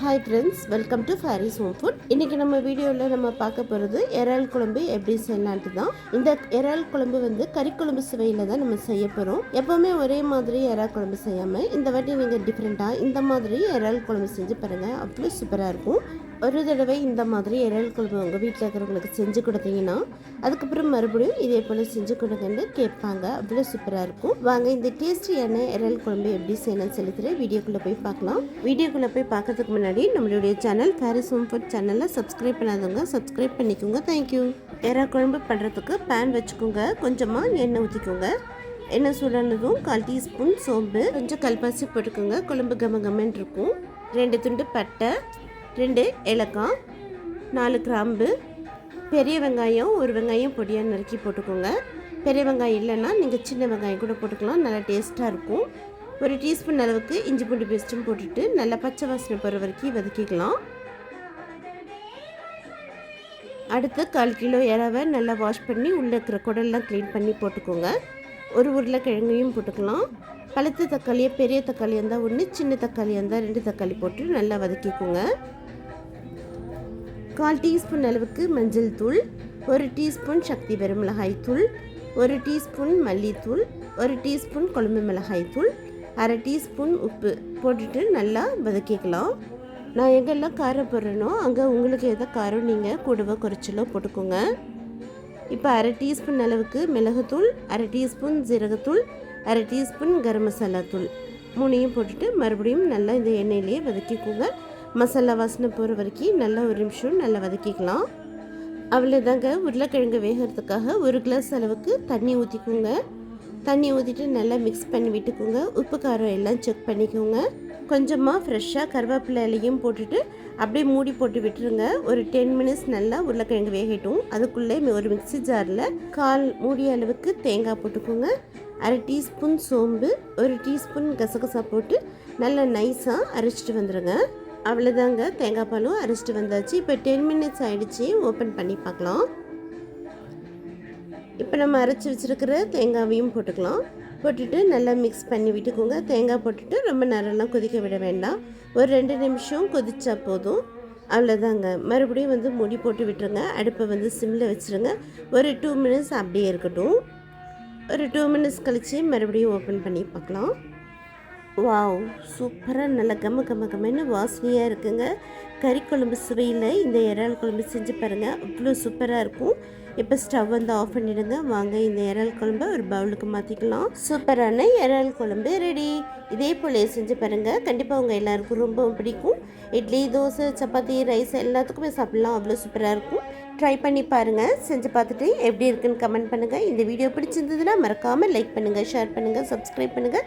Hi friends welcome to Paris home food இன்றைக்கி நம்ம வீடியோவில் நம்ம பார்க்க போகிறது இறால் குழம்பு எப்படி செய்யலான்ட்டு தான். இந்த இறால் குழம்பு வந்து கறிக்குழம்பு சுவையில் தான் நம்ம செய்ய போகிறோம் எப்போவுமே ஒரே மாதிரி இறால் குழம்பு செய்யாமல் இந்த வாட்டி நீங்கள் டிஃப்ரெண்ட்டாக இந்த மாதிரி இறால் குழம்பு செஞ்சு பாருங்கள் அவ்வளோ சூப்பராக இருக்கும். ஒரு தடவை இந்த மாதிரி இறல் குழம்பு உங்கள் வீட்டில் இருக்கிறவங்களுக்கு செஞ்சு கொடுத்தீங்கன்னா அதுக்கப்புறம் மறுபடியும் இதே போல் செஞ்சு கொடுங்கன்னு கேட்பாங்க. அவ்வளோ சூப்பராக இருக்கும். வாங்க இந்த டேஸ்டியான இறல் குழம்பு எப்படி செய்யணும்னு சொல்லித்தரேன் வீடியோக்குள்ளே போய் பார்க்கலாம். வீடியோக்குள்ளே போய் பார்க்கறதுக்கு முன்னாடி நம்மளுடைய சேனல் பாரிஸ் ஹோம் ஃபுட் சேனலில் சப்ஸ்கிரைப் பண்ணாதவங்க சப்ஸ்கிரைப் பண்ணிக்கோங்க. தேங்க்யூ இறால் குழம்பு பண்ணுறதுக்கு பேன் வச்சுக்கோங்க. கொஞ்சமாக எண்ணெய் ஊற்றிக்கோங்க எண்ணெய் சுடானதும் கால் டீஸ்பூன் சோம்பு. கொஞ்சம் கல்பாசி போட்டுக்கோங்க. குழம்பு கம கமன்னு இருக்கும். ரெண்டு துண்டு பட்டை. ரெண்டு ஏலக்காய். நாலு கிராம்பு. பெரிய வெங்காயம் ஒரு வெங்காயம் பொடியாக நறுக்கி போட்டுக்கோங்க. பெரிய வெங்காயம் இல்லைன்னா நீங்கள் சின்ன வெங்காயம் கூட போட்டுக்கலாம். நல்லா டேஸ்ட்டாக இருக்கும். ஒரு டீஸ்பூன் அளவுக்கு இஞ்சி பூண்டு பேஸ்ட்டும் போட்டுட்டு நல்லா பச்சை வாசனை போகிற வரைக்கும் வதக்கிக்கலாம். அடுத்து கால் கிலோ இறவை நல்லா வாஷ் பண்ணி உள்ளே இருக்கிற குடல்லாம் க்ளீன் பண்ணி போட்டுக்கோங்க. ஒரு உருளைக்கிழங்கையும் போட்டுக்கலாம். பழுத்த தக்காளியை பெரிய தக்காளி இருந்தால் ஒன்று சின்ன தக்காளி இருந்தால் ரெண்டு தக்காளி போட்டு நல்லா வதக்கிக்கோங்க. கால் டீஸ்பூன் அளவுக்கு மஞ்சள் தூள் ஒரு டீஸ்பூன் சக்தி பெரும் மிளகாய் தூள் ஒரு டீஸ்பூன் மல்லித்தூள் ஒரு டீஸ்பூன் கொழும்பு மிளகாய் தூள் அரை டீஸ்பூன் உப்பு போட்டுட்டு நல்லா வதக்கிக்கலாம். நான் எங்கெல்லாம் காரம் போடுறேனோ அங்கே உங்களுக்கு எதை காரம் நீங்கள் கூடவோ குறைச்சலோ போட்டுக்கோங்க. இப்போ அரை டீஸ்பூன் அளவுக்கு மிளகுத்தூள் அரை டீஸ்பூன் ஜீரகத்தூள் அரை டீஸ்பூன் கரம் மசாலா தூள் மூணையும் போட்டுட்டு மறுபடியும் நல்லா இந்த எண்ணெயிலேயே வதக்கிக்கோங்க. மசாலா வாசனை போகிற வரைக்கும் நல்லா ஒரு நிமிஷம் நல்லா வதக்கிக்கலாம். அவ்வளோதாங்க உருளைக்கிழங்கு வேகிறதுக்காக ஒரு கிளாஸ் அளவுக்கு தண்ணி ஊற்றிக்கோங்க தண்ணி ஊற்றிட்டு நல்லா மிக்ஸ் பண்ணி விட்டுக்கோங்க. உப்பு காரம் எல்லாம் செக் பண்ணிக்கோங்க. கொஞ்சமாக ஃப்ரெஷ்ஷாக கருவேப்பிலை இலையும் போட்டுட்டு அப்படியே மூடி போட்டு விட்டுருங்க. ஒரு டென் மினிட்ஸ் நல்லா உருளைக்கிழங்கு வேகட்டும். அதுக்குள்ளே ஒரு மிக்ஸி ஜாரில் கால் மூடிய அளவுக்கு தேங்காய் போட்டுக்கோங்க. அரை டீஸ்பூன் சோம்பு ஒரு டீஸ்பூன் கசகசா போட்டு நல்லா நைஸாக அரைச்சிட்டு வந்துடுங்க அவ்வளோதாங்க தேங்காய் பாலும் அரைச்சிட்டு வந்தாச்சு. இப்போ டென் மினிட்ஸ் ஆகிடுச்சு ஓப்பன் பண்ணி பார்க்கலாம். இப்போ நம்ம அரைச்சி வச்சுருக்கிற தேங்காவையும் போட்டுக்கலாம். போட்டுட்டு நல்லா மிக்ஸ் பண்ணி விட்டுக்கோங்க. தேங்காய் போட்டுட்டு ரொம்ப நேரம்லாம் கொதிக்க விட வேண்டாம். ஒரு ரெண்டு நிமிஷம் கொதிச்சா போதும். அவ்வளோதாங்க மறுபடியும் வந்து முடி போட்டு விட்டுருங்க. அடுப்பை வந்து சிம்மில் வச்சுருங்க. ஒரு டூ மினிட்ஸ் அப்படியே இருக்கட்டும். ஒரு டூ மினிட்ஸ் கழித்து மறுபடியும் ஓப்பன் பண்ணி பார்க்கலாம். வாவ் சூப்பராக நல்ல கம கம்ம கம்மன்னு வாசனையாக இருக்குங்க. கறி குழம்பு சுவையில் இந்த இறால் குழம்பு செஞ்சு பாருங்கள் அவ்வளோ சூப்பராக இருக்கும். இப்போ ஸ்டவ் வந்து ஆஃப் பண்ணிடுங்க. வாங்க இந்த இறால் குழம்பை ஒரு பவுலுக்கு மாற்றிக்கலாம் சூப்பரான இறால் குழம்பு ரெடி. இதே போல் செஞ்சு பாருங்கள் கண்டிப்பாக உங்கள் எல்லாருக்கும் ரொம்ப பிடிக்கும். இட்லி தோசை சப்பாத்தி ரைஸ் எல்லாத்துக்குமே சாப்பிட்லாம். அவ்வளோ சூப்பராக இருக்கும். ட்ரை பண்ணி பாருங்கள் செஞ்சு பார்த்துட்டு எப்படி இருக்குன்னு கமெண்ட் பண்ணுங்கள் இந்த வீடியோ பிடிச்சிருந்ததுன்னா மறக்காமல் லைக் பண்ணுங்கள் ஷேர் பண்ணுங்கள் சப்ஸ்கிரைப் பண்ணுங்கள்